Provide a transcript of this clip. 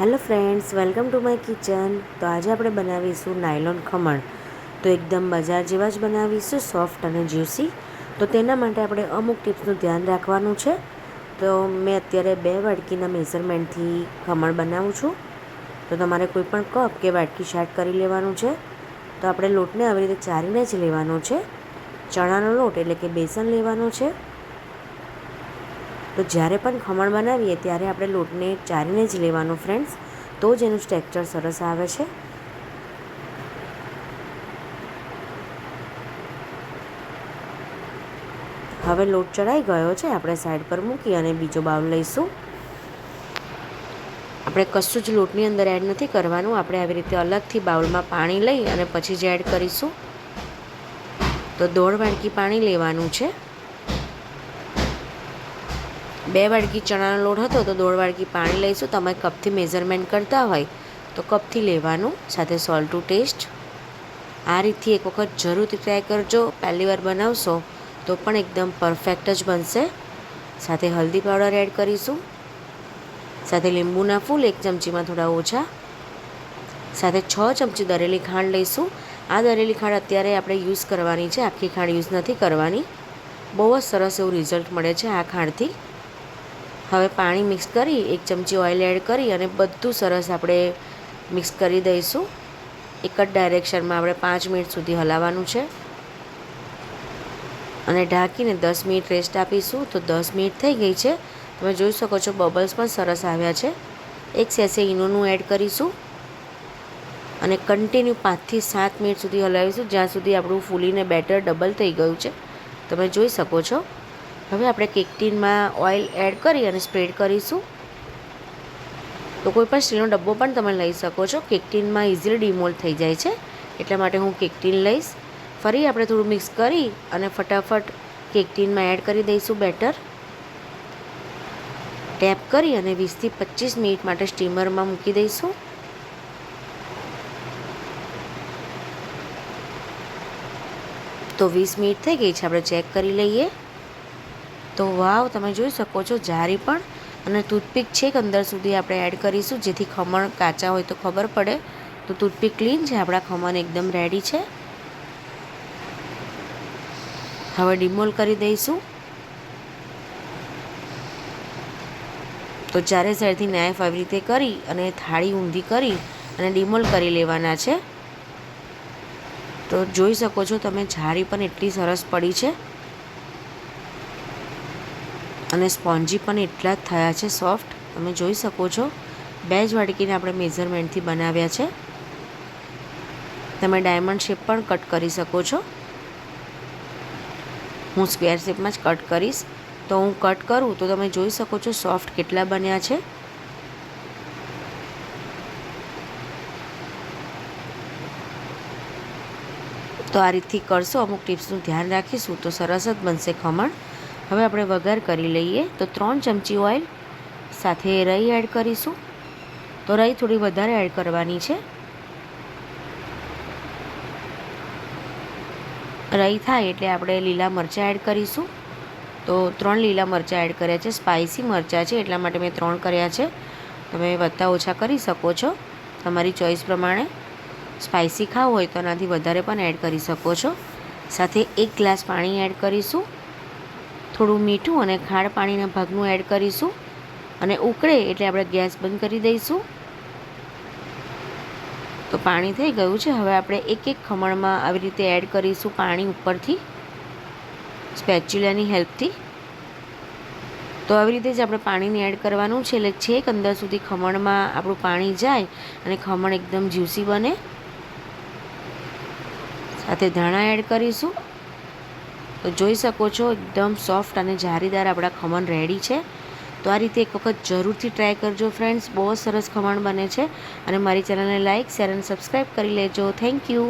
Hello friends, welcome to my kitchen. તો આજે આપણે બનાવીશું નાયલોન ખમણ. તો એકદમ બજાર જેવા જ બનાવીશું, સોફ્ટ અને જ્યુસી. તો તેના માટે આપણે અમુક ટિપ્સનું ધ્યાન રાખવાનું છે. તો મેં અત્યારે બે વાડકીના મેઝરમેન્ટથી ખમણ બનાવું છું. તો તમારે કોઈ પણ કપ કે વાટકી શાર્ટ કરી લેવાનું છે. તો આપણે લોટને આવી રીતે ચારીને જ લેવાનો છે. ચણાનો લોટ એટલે કે બેસન લેવાનો છે. તો જ્યારે પણ ખમણ બનાવીએ, ત્યારે આપણે લોટને ચારીને જ લેવાનો ફ્રેન્ડ્સ તો જ એનું સ્ટ્રેક્ચર સરસ આવે છે. હવે લોટ ચડાઈ ગયો છે, આપણે સાઈડ પર મૂકી અને બીજો બાઉલ લઈશું. આપણે કશું જ લોટની અંદર એડ નથી કરવાનું, આપણે આવી રીતે અલગથી બાઉલમાં પાણી લઈ અને પછી જ એડ કરીશું. તો દોઢ વાડકી પાણી લેવાનું છે. બે વાડકી ચણાનો લોટ હતો તો દોઢ વાડકી પાણી લઈશું. તમે કપથી મેઝરમેન્ટ કરતા હોય તો કપથી લેવાનું, સાથે સોલ્ટ ટુ ટેસ્ટ આ રીતથી એક વખત જરૂરથી ટ્રાય કરજો. પહેલી વાર બનાવશો તો પણ એકદમ પરફેક્ટ જ બનશે. સાથે હલ્દી પાવડર એડ કરીશું. સાથે લીંબુના ફૂલ એક ચમચીમાં થોડા ઓછા. સાથે છ ચમચી દરેલી ખાંડ લઈશું. આ દરેલી ખાંડ અત્યારે આપણે યુઝ કરવાની છે. આખી ખાંડ યુઝ નથી કરવાની. બહુ જ સરસ એવું રિઝલ્ટ મળે છે આ ખાંડથી. હવે પાણી મિક્સ કરી, એક ચમચી ઓઇલ એડ કરી અને બધું સરસ આપણે મિક્સ કરી દઈશું. એક જ ડાયરેક્શનમાં આપણે પાંચ મિનિટ સુધી હલાવવાનું છે. અને ઢાંકીને દસ મિનિટ રેસ્ટ આપીશું. તો દસ મિનિટ થઈ ગઈ છે. તમે જોઈ શકો છો બબલ્સ પણ સરસ આવ્યા છે. એક સેસે ઈનોનું એડ કરીશું. અને કન્ટિન્યુ પાંચથી સાત મિનિટ સુધી હલાવીશું. જ્યાં સુધી આપણું ફૂલીને બેટર ડબલ થઈ ગયું છે. તમે જોઈ શકો છો. હવે આપણે કેક ટીનમાં ઓઇલ એડ કરી અને સ્પ્રેડ કરીશું. તો કોઈ પણ સ્ટીલનો ડબ્બો પણ તમે લઈ શકો છો. કેક ટીનમાં ઇઝીલી ડિમોલ્ડ થઈ જાય છે. એટલા માટે હું કેક ટીન લઈશ. ફરી આપણે થોડું મિક્સ કરી અને ફટાફટ કેક ટીનમાં એડ કરી દઈશું બેટર ટેપ કરી અને વીસથી પચીસ મિનિટ માટે સ્ટીમરમાં મૂકી દઈશું. તો વીસ મિનિટ થઈ ગઈ છે. આપણે ચેક કરી લઈએ. તો વાવ, તમે જોઈ શકો છો જારી પણ અને ટૂથપીક છેક અંદર સુધી આપણે એડ કરીશું, જેથી ખમણ કાચા હોય તો ખબર પડે. તો ટૂથપીક ક્લીન છે, આપણા ખમણ એકદમ રેડી છે. હવે ડિમોલ કરી દઈશું. તો ચારે સાઈડથી નાઇફ આવી રીતે કરી અને થાળી ઊંધી કરી અને ડિમોલ કરી લેવાના છે. તો જોઈ શકો છો તમે જારી પણ એટલી સરસ પડી છે. અને સ્પોન્જી પણ એટલા જ થયા છે સોફ્ટ. તમે જોઈ શકો છો. બે જ વાડકીને આપણે મેઝરમેન્ટથી બનાવ્યા છે. તમે ડાયમંડ શેપ પણ કટ કરી શકો છો. હું સ્ક્વેર શેપમાં જ કટ કરીશ. તો હું કટ કરું તો તમે જોઈ શકો છો સોફ્ટ કેટલા બન્યા છે. તો આ રીતથી કરશો, અમુક ટિપ્સનું ધ્યાન રાખીશું તો સરસ જ બનશે ખમણ. હવે આપણે વઘાર કરી લઈએ. તો ત્રણ ચમચી ઓઇલ સાથે રઈ એડ કરીશું. તો રઈ થોડી વધારે એડ કરવાની છે. રઈ થાય એટલે આપણે લીલા મરચાં એડ કરીશું. તો ત્રણ લીલા મરચાં એડ કર્યા છે. સ્પાઇસી મરચાં છે, એટલા માટે મેં ત્રણ કર્યા છે. તમે વધતા ઓછા કરી શકો છો. તમારી ચોઈસ પ્રમાણે સ્પાઇસી ખાવ હોય તો એનાથી વધારે પણ એડ કરી શકો છો. સાથે એક ગ્લાસ પાણી એડ કરીશું. થોડું મીઠું અને ખાડ પાણીના ભાગનું એડ કરીશું. અને ઉકળે એટલે આપણે ગેસ બંધ કરી દઈશું. તો પાણી થઈ ગયું છે. હવે આપણે એક એક ખમણમાં આવી રીતે એડ કરીશું પાણી ઉપરથી સ્પેચ્યુલાની હેલ્પથી તો આવી રીતે જ આપણે પાણીને એડ કરવાનું છે. એટલે છેક અંદર સુધી ખમણમાં આપણું પાણી જાય અને ખમણ એકદમ જ્યુસી બને. સાથે ધાણા એડ કરીશું. તો જોઈ શકો છો, એકદમ સોફ્ટ અને જારીદાર આપણા ખમણ રેડી છે. તો આ રીતે એક વખત જરૂરથી ટ્રાય કરજો ફ્રેન્ડ્સ બહુ સરસ ખમણ બને છે. અને મારી ચેનલને લાઇક શેર અને સબસ્ક્રાઈબ કરી લેજો. Thank you